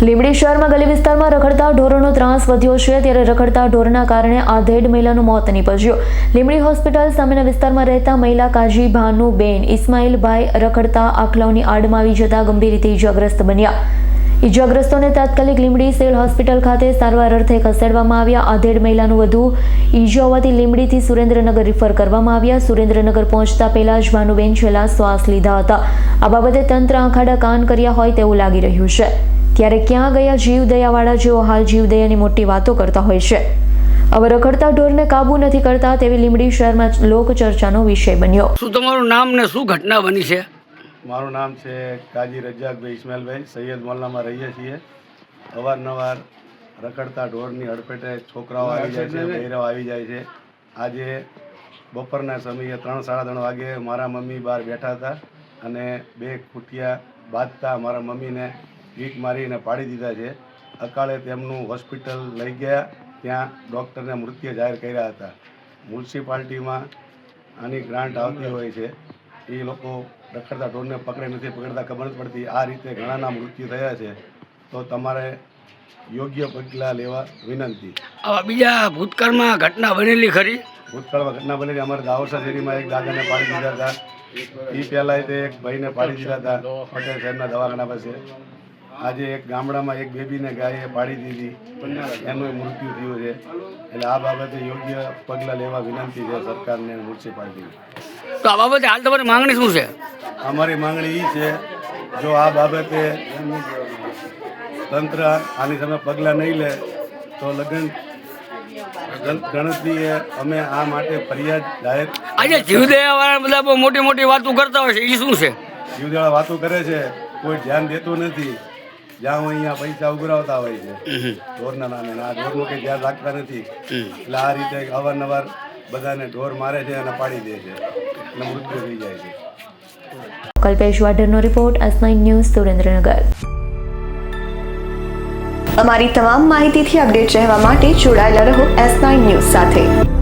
લીંબડી શહેરમાં ગલી વિસ્તારમાં રખડતા ઢોરોનો ત્રાસ વધ્યો છે ત્યારે રખડતા ઢોરના કારણે આધેડ મહિલાનું મોત નીપજ્યું. લીંબડી હોસ્પિટલ સામેના વિસ્તારમાં રહેતા મહિલા કાજી ભાનુબેન ઇસ્માઇલભાઈ રખડતા આખલાઓની આડમાં આવી જતા ગંભીર રીતે ઇજાગ્રસ્ત બન્યા. ઇજાગ્રસ્તોને તાત્કાલિક લીંબડી સિવિલ હોસ્પિટલ ખાતે સારવાર અર્થે ખસેડવામાં આવ્યા. આધેડ મહિલાનું વધુ ઈજા હોવાથી લીંબડીથી સુરેન્દ્રનગર રિફર કરવામાં આવ્યા. સુરેન્દ્રનગર પહોંચતા પહેલા જ ભાનુબેન છેલ્લા શ્વાસ લીધા હતા. આ બાબતે તંત્ર આંખાડા કાન કર્યા હોય તેવું લાગી રહ્યું છે. ત્યારે ક્યાં ગયા જીવદયાવાળા જેઓ હાલ જીવદયાની મોટી વાતો કરતા હોય છે? હવે રખડતા ઢોરને કાબુ નથી કરતા તેવી લીંબડી શહેરમાં લોકચર્ચાનો વિષય બન્યો. શું તમારું નામ ને શું ઘટના બની છે? મારું નામ છે કાજી રજાકભાઈ ઇસ્માઇલભાઈ. સૈયદ મોલ્લામાં રહીએ છીએ. અવારનવાર રખડતા ઢોરની અડફેટે છોકરાઓ આવી જાય છે બહેરાઓ આવી જાય છે. આજે બપોરના સમયે ત્રણ સાડા ત્રણ વાગે મારા મમ્મી બહાર બેઠા હતા અને બે ખૂટિયા બાંધતા મારા મમ્મીને વીક મારીને પાડી દીધા છે. અકાળે તેમનું હોસ્પિટલ લઈ ગયા. ત્યાં ડૉક્ટરને મૃત્યુ જાહેર કર્યા હતા. મ્યુનિસિપાલિટીમાં આની ગ્રાન્ટ આવતી હોય છે. એ લોકો રખડતા ઢોરને પકડે નથી પકડતા ખબર નથી પડતી. આ રીતે ઘણાના મૃત્યુ થયા છે. તો તમારે યોગ્ય પગલાં લેવા વિનંતી. આવા બીજા ભૂતકાળમાં ઘટના બનેલી ખરી? ભૂતકાળમાં ઘટના બનેલી. અમારે દાવસા શેરીમાં એક દાદાને પાડી દીધા હતા. એ પહેલાં તે એક ભાઈને પાડી દીધા હતા. પટેલ સાહેબના દવાખાના પાસે. આજે એક ગામડામાં એક બેબીને ગાયે પાડી દીધી. એનું મૃત્યુ થયું છે. એટલે આ બાબતે યોગ્ય પગલાં લેવા વિનંતી છે સરકારને મ્યુનિસિપાલિટીને. તો આ બાબતે હાલ તમારી માંગણી શું છે? અમારી માંગણી એ છે જો આ બાબતે તંત્ર આની સામે પગલાં નહીં લે તો લગ્ન ગણ- ગણતરીએ અમે આ માટે ફરિયાદ જાહેર આજે જીવદયાવાળા બધા મોટી મોટી વાતો કરતા હોય છે એ શું છે? જીવદળા વાતો કરે છે કોઈ ધ્યાન દેતું નથી. જ્યાં હું અહીંયા પૈસા ઉઘરાવતા હોય છે. ઢોરના નામે. આ ઢોરનું કંઈ ધ્યાન રાખતા નથી. એટલે આ રીતે અવારનવાર બધાને ઢોર મારે છે અને પાડી દે છે. અને મૃત્યુ થઈ જાય છે. કલ્પેશ વાઢરનો રિપોર્ટ એસ ન્યૂઝ સુરેન્દ્રનગર. અમારી તમામ માહિતીથી અપડેટ રહેવા માટે જોડાયેલા રહો એસ નાઇન ન્યૂઝ સાથે.